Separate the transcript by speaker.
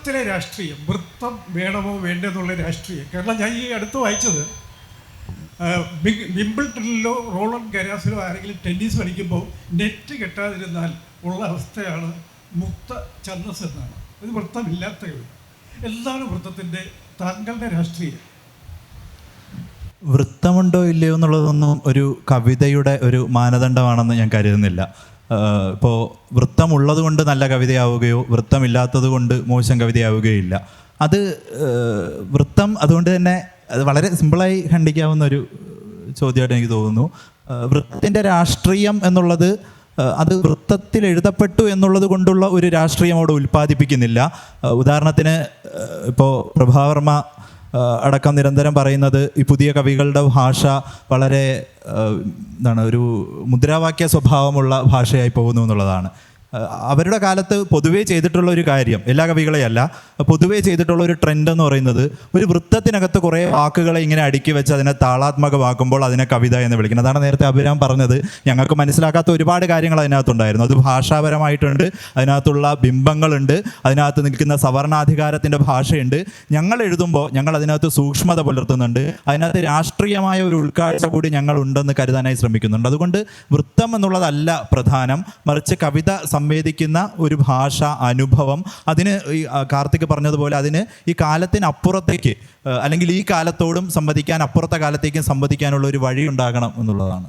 Speaker 1: വൃത്തത്തിലെ രാഷ്ട്രീയം വൃത്തം വേണമോ വേണ്ടെന്നുള്ള രാഷ്ട്രീയം. കാരണം ഞാൻ ഈ അടുത്ത് വായിച്ചത് വിമ്പിൾട്ടണിലോ റോളൻ ഗരാസിലോ ആരെങ്കിലും ടെന്നീസ് കളിക്കുമ്പോൾ നെറ്റ് കെട്ടാതിരുന്നാൽ ഉള്ള അവസ്ഥയാണ് മുക്ത ഛന്ദസ് എന്നാണ്. ഇത് വൃത്തമില്ലാത്ത എന്താണ് വൃത്തത്തിന്റെ താങ്കളുടെ രാഷ്ട്രീയം?
Speaker 2: വൃത്തമുണ്ടോ ഇല്ലയോ എന്നുള്ളതൊന്നും ഒരു കവിതയുടെ ഒരു മാനദണ്ഡമാണെന്ന് ഞാൻ കരുതുന്നില്ല. ഇപ്പോൾ വൃത്തമുള്ളത് കൊണ്ട് നല്ല കവിതയാവുകയോ വൃത്തമില്ലാത്തത് കൊണ്ട് മോശം കവിതയാവുകയില്ല. അത് വൃത്തം അതുകൊണ്ട് തന്നെ അത് വളരെ സിമ്പിളായി ഖണ്ഡിക്കാവുന്ന ഒരു ചോദ്യമായിട്ട് എനിക്ക് തോന്നുന്നു. വൃത്തത്തിന്റെ രാഷ്ട്രീയം എന്നുള്ളത് അത് വൃത്തത്തിൽ എഴുതപ്പെട്ടു എന്നുള്ളത് കൊണ്ടുള്ള ഒരു രാഷ്ട്രീയം അവിടെ ഉൽപ്പാദിപ്പിക്കുന്നില്ല. ഉദാഹരണത്തിന് ഇപ്പോൾ പ്രഭാവർമ്മ അടക്കം നിരന്തരം പറയുന്നത് ഈ പുതിയ കവികളുടെ ഭാഷ വളരെ എന്താണ് ഒരു മുദ്രാവാക്യ സ്വഭാവമുള്ള ഭാഷയായി പോകുന്നു എന്നുള്ളതാണ്. അവരുടെ കാലത്ത് പൊതുവേ ചെയ്തിട്ടുള്ള ഒരു കാര്യം എല്ലാ കവികളെയല്ല പൊതുവേ ചെയ്തിട്ടുള്ള ഒരു ട്രെൻഡ് എന്ന് പറയുന്നത് ഒരു വൃത്തത്തിനകത്ത് കുറേ വാക്കുകളെ ഇങ്ങനെ അടുക്കി വെച്ച് അതിനെ താളാത്മകമാക്കുമ്പോൾ അതിനെ കവിത എന്ന് വിളിക്കുന്നത് അതാണ് നേരത്തെ അഭിരാം പറഞ്ഞത്. ഞങ്ങൾക്ക് മനസ്സിലാക്കാത്ത ഒരുപാട് കാര്യങ്ങൾ അതിനകത്തുണ്ടായിരുന്നു. അത് ഭാഷാപരമായിട്ടുണ്ട് അതിനകത്തുള്ള ബിംബങ്ങളുണ്ട് അതിനകത്ത് നിൽക്കുന്ന സവർണാധികാരത്തിന്റെ ഭാഷയുണ്ട്. ഞങ്ങൾ എഴുതുമ്പോൾ ഞങ്ങൾ അതിനകത്ത് സൂക്ഷ്മത പുലർത്തുന്നുണ്ട്. അതിനകത്ത് രാഷ്ട്രീയമായ ഒരു ഉൾക്കാഴ്ച കൂടി ഞങ്ങൾ ഉണ്ടെന്ന് കരുതാനായി ശ്രമിക്കുന്നുണ്ട്. അതുകൊണ്ട് വൃത്തം എന്നുള്ളതല്ല പ്രധാനം. മറിച്ച് കവിത സംവേദിക്കുന്ന ഒരു ഭാഷ അനുഭവം. അതിന് ഈ കാർത്തിക് പറഞ്ഞതുപോലെ അതിന് ഈ കാലത്തിനപ്പുറത്തേക്ക് അല്ലെങ്കിൽ ഈ കാലത്തോടും സംവദിക്കാൻ അപ്പുറത്തെ കാലത്തേക്കും സംവദിക്കാനുള്ള ഒരു വഴി ഉണ്ടാകണം എന്നുള്ളതാണ്.